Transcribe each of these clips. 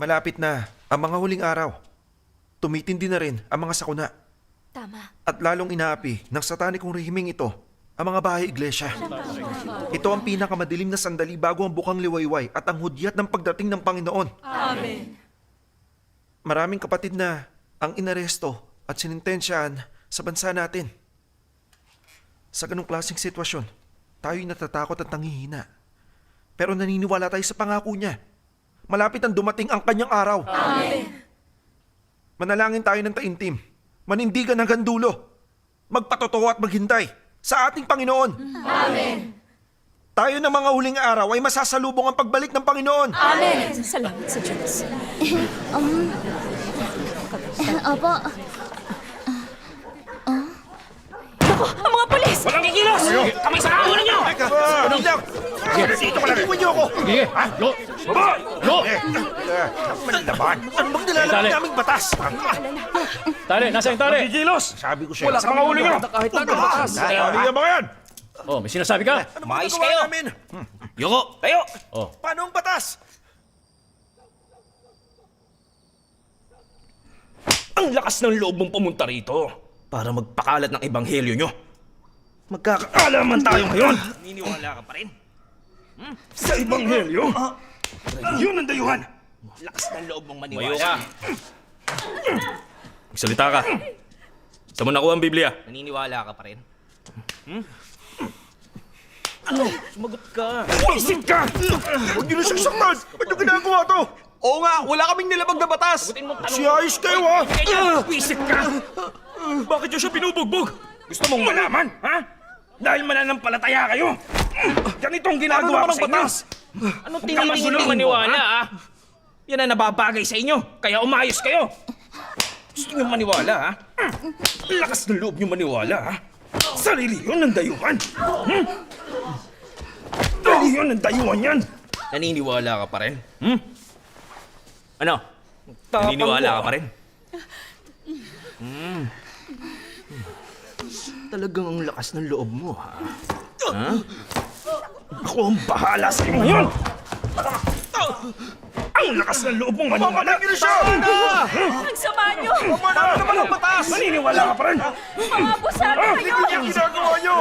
Malapit na ang mga huling araw. Tumitindi na rin ang mga sakuna. Tama. At lalong inaapi ng satanikong rehimeng ito ang mga bahay iglesia. Ito ang pinakamadilim na sandali bago ang bukang liwayway at ang hudyat ng pagdating ng Panginoon. Amen. Maraming kapatid na ang inaresto at sinintensyahan sa bansa natin. Sa ganong klaseng sitwasyon, tayo'y natatakot at nangihina. Pero naniniwala tayo sa pangako niya. Malapit ang dumating ang kanyang araw. Amen. Manalangin tayo ng taimtim. Manindigan hanggang dulo. Magpatotoo at maghintay sa ating Panginoon. Amen. Tayo ng mga huling araw ay masasalubong ang pagbalik ng Panginoon. Amen. Salamat sa Diyos. Opo. Ang mga polis! Walang kikilos! Kamay sa! Ah, ano? Dito ka lang. Iwan niyo ako. Sige, lo, lo, Manlaban. Ano bang nilalabag Dali. naming batas? tali, nasa yung tali. Kikilos! Sabi ko Wala sa mga ulo nyo! Kahit na batas. Ano yung mga? Oh, may sinasabi ka? Ano Mais nagawa kayo. Tayo! Oh, Paano ang batas? Ang lakas ng loob mong pumunta rito para magpakalat ng ebanghelyo nyo. Magkakaalaman tayo ngayon! Niniwala ka pa rin? Hmm? Sa ebanghelyo? Yun ang dayuhan! Lakas ng loob mong maniwala. Mayo ka. Magsalita ka. Saan mo nakuha ang Biblia? Naniniwala ka pa rin? Hmm? Ano? Sumagot ka. Isip ka! Huwag niyo na sasaktan! Ba't niyo ginagawa to? Oo nga, wala kaming nilabag na batas. Si ayos kayo ha! Isip ka! Bakit nyo siya binubugbog? Gusto mong malaman, ha? Dahil mananampalataya kayo. Ganito ang Ano ginagawa ko sa inyo. batas? Ano tinitingin mo maniwala, ha? Yan ang nababagay sa inyo, kaya umayos kayo. Gusto nyo maniwala, ha? Ang Lakas ng loob nyo maniwala, ha? Sarili yun ang dayuhan. Hmm? Sarili yun ang dayuhan yan. Naniniwala ka pa rin? Hmm? Ano? Naniniwala ka pa rin? Hmm. Talagang ang lakas ng loob mo, ha? Ha? Ako ang bahala sa iyo ngayon! Ang lakas ng loob mong maniwala! Niyo siya! Ang sama niyo! Ano naman ang batas? Naniniwala ka pa rin? Mga abusado kayo! Ano yung ginagawa niyo?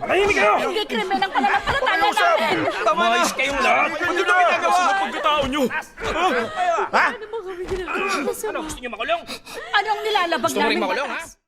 Manahimik kayo! Hindi krimen ang pananampalataya namin! Tama na. Umayos kayong lahat! Ano yung ginagawa? Pagkatao nyo! Ha? Ano? Gusto nyo makulong? Anong nilalabag Gusto mo rin namin makulong, ha?